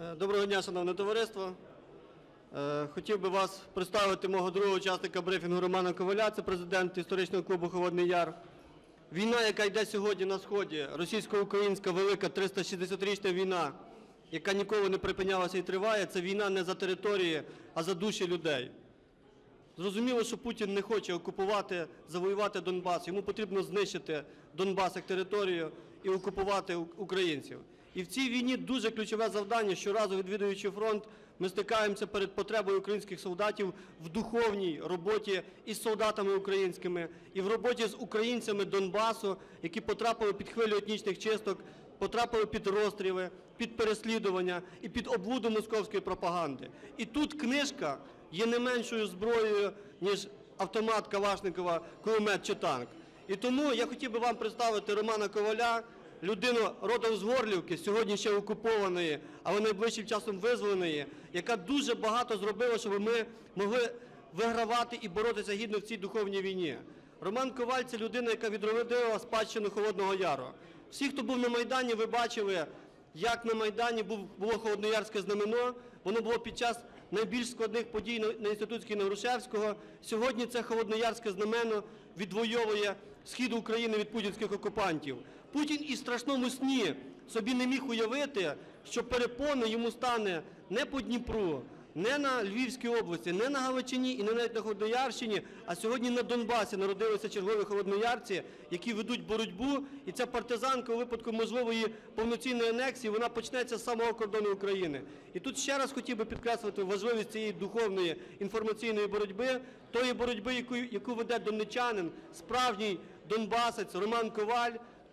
Е, Доброго дня, шановне товариство. Е, Хотів би вас представити мого другого учасника брифінгу Романа Коваля, це президент історичного клубу Холодний Яр. Війна, яка йде сьогодні на сході, російсько-українська велика 360-річна війна, яка ніколи не припинялася і триває, це війна не за території, а за душі людей. Зрозуміло, що Путін не хоче окупувати, завоювати Донбас. Йому потрібно знищити Донбас як територію і окупувати українців. І в цій війні дуже ключове завдання. Щоразу відвідуючи фронт, ми стикаємося перед потребою українських солдатів в духовній роботі із солдатами українськими і в роботі з українцями Донбасу, які потрапили під хвилю етнічних чисток, потрапили під розстріли, під переслідування і під облуду московської пропаганди. І тут книжка є не меншою зброєю, ніж автомат Калашникова, кулемет чи танк. І тому я хотів би вам представити Романа Коваля, людину родом з Горлівки, сьогодні ще окупованої, але найближчим часом визволеної, яка дуже багато зробила, щоб ми могли вигравати і боротися гідно в цій духовній війні. Роман Коваль це людина, яка відродила спадщину Холодного Яру. Всі, хто був на Майдані, ви бачили, як на Майдані було Холодноярське знамено. Воно було під час найбільш складних подій на, Інститутській на Сьогодні це Холодноярське знамено відвоює схід України від путінських окупантів. Путін і страшному сні собі не міг уявити, що перепони йому стане не по Дніпру, не на Львівській області, не на Галичині і не навіть на Холодноярщині, а сьогодні на Донбасі народилися чергові холодноярці, які ведуть боротьбу. І ця партизанка у випадку можливої повноцінної анексії, вона почнеться з самого кордону України. І тут ще раз хотів би підкреслити важливість цієї духовної інформаційної боротьби, тої боротьби, яку, яку веде донечанин, справжній донбасець Роман Коваль,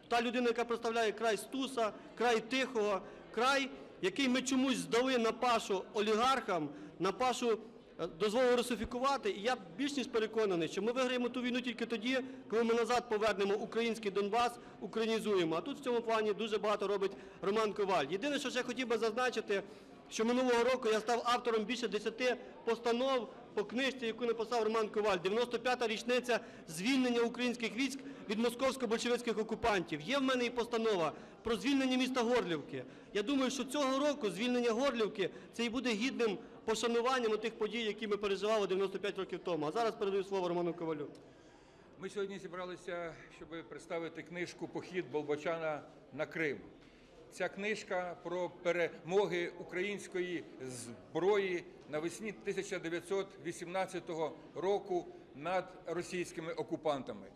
та людина, яка представляє край Стуса, край Тихого, край, який ми чомусь здали на пашу олігархам, на пашу е, дозволили русифікувати. І я більш ніж переконаний, що ми виграємо ту війну тільки тоді, коли ми назад повернемо український Донбас, українізуємо. А тут в цьому плані дуже багато робить Роман Коваль. Єдине, що ще хотів би зазначити, що минулого року я став автором більше 10 постанов по книжці, яку написав Роман Коваль. 95-та річниця звільнення українських військ від московсько-большевицьких окупантів. Є в мене і постанова про звільнення міста Горлівки. Я думаю, що цього року звільнення Горлівки це і буде гідним пошануванням тих подій, які ми переживали 95 років тому. А зараз передаю слово Роману Ковалю. Ми сьогодні зібралися, щоб представити книжку Похід Болбочана на Крим. Ця книжка про перемоги української зброї навесні 1918 року над російськими окупантами.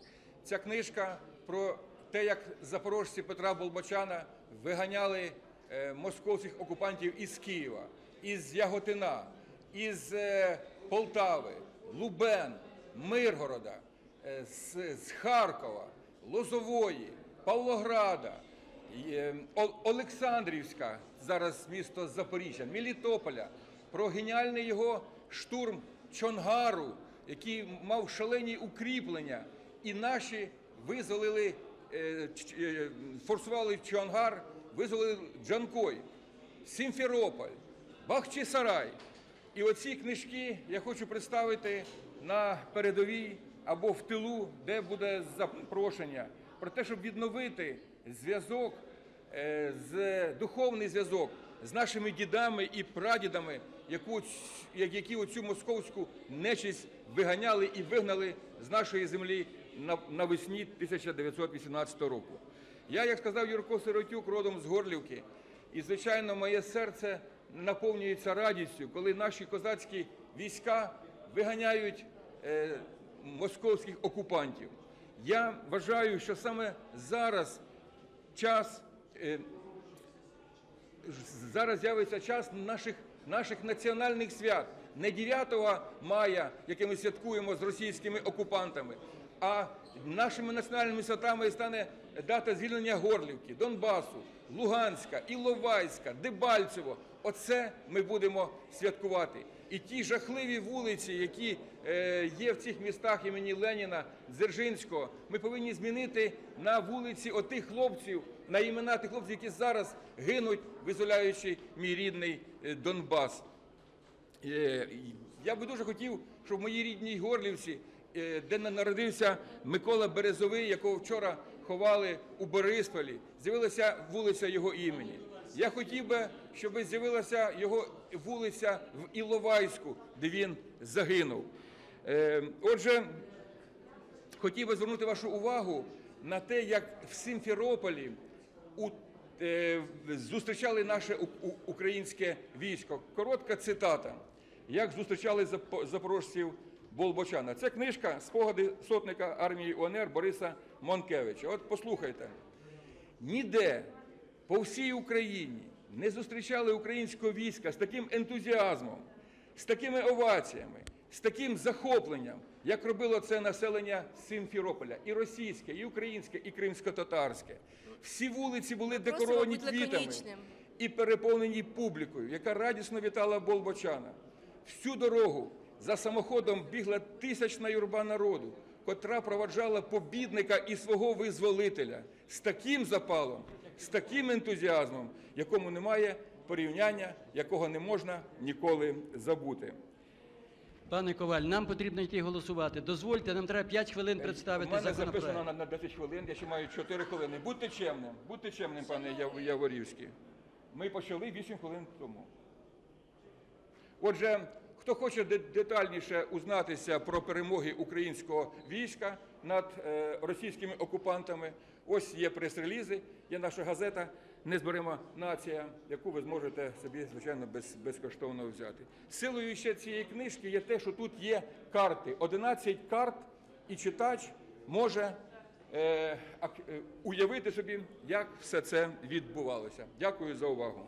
Ця книжка про те, як запорожці Петра Болбочана виганяли е, московських окупантів із Києва, із Яготина, із е, Полтави, Лубен, Миргорода, е, з, Харкова, Лозової, Павлограда, Олександрівська, зараз місто Запоріжжя, Мелітополя, про геніальний його штурм Чонгару, який мав шалені укріплення, і наші визволили, е, е, форсували Чонгар, визволили Джанкой, Сімферополь, Бахчисарай. І оці книжки я хочу представити на передовій або в тилу, де буде запрошення, про те, щоб відновити зв'язок, е, з духовний зв'язок з нашими дідами і прадідами, які оцю московську нечисть виганяли і вигнали з нашої землі на- навесні 1918 року. Я, як сказав Юрко Сиротюк, родом з Горлівки, і, звичайно, моє серце наповнюється радістю, коли наші козацькі війська виганяють е, московських окупантів. Я вважаю, що саме зараз час, е, зараз з'явиться час наших, наших національних свят. Не 9 мая, яке ми святкуємо з російськими окупантами, а нашими національними святами стане дата звільнення Горлівки, Донбасу, Луганська, Іловайська, Дебальцево. Оце ми будемо святкувати. І ті жахливі вулиці, які е, є в цих містах імені Леніна, Дзержинського, ми повинні змінити на вулиці отих хлопців, на імена тих хлопців, які зараз гинуть, визволяючи мій рідний е, Донбас. Е, Я би дуже хотів, щоб в моїй рідній Горлівці, де народився Микола Березовий, якого вчора ховали у Борисполі, з'явилася вулиця його імені. Я хотів би, щоб з'явилася його вулиця в Іловайську, де він загинув. Е, Отже, хотів би звернути вашу увагу на те, як в Сімферополі е, зустрічали наше українське військо. Коротка цитата. Як зустрічали запорожців Болбочана. Це книжка спогади сотника армії УНР Бориса Монкевича. От послухайте. Ніде по всій Україні не зустрічали українського війська з таким ентузіазмом, з такими оваціями, з таким захопленням, як робило це населення Симферополя, і російське, і українське, і кримсько-татарське. Всі вулиці були декоровані квітами і переповнені публікою, яка радісно вітала Болбочана. Всю дорогу за самоходом бігла тисячна юрба народу, котра проваджала побідника і свого визволителя з таким запалом, з таким ентузіазмом, якому немає порівняння, якого не можна ніколи забути. Пане Коваль, нам потрібно йти голосувати. Дозвольте, нам треба 5 хвилин У представити мене записано законопроект. на, на 10 хвилин, я ще маю 4 хвилини. Будьте чемним, будьте чемним, пане Яв- Яворівський. Ми почали 8 хвилин тому. Отже, хто хоче детальніше узнатися про перемоги українського війська над е, російськими окупантами, ось є прес-релізи, є наша газета Незберема нація, яку ви зможете собі, звичайно, без, безкоштовно взяти. Силою ще цієї книжки є те, що тут є карти. 11 карт, і читач може е, е, уявити собі, як все це відбувалося. Дякую за увагу.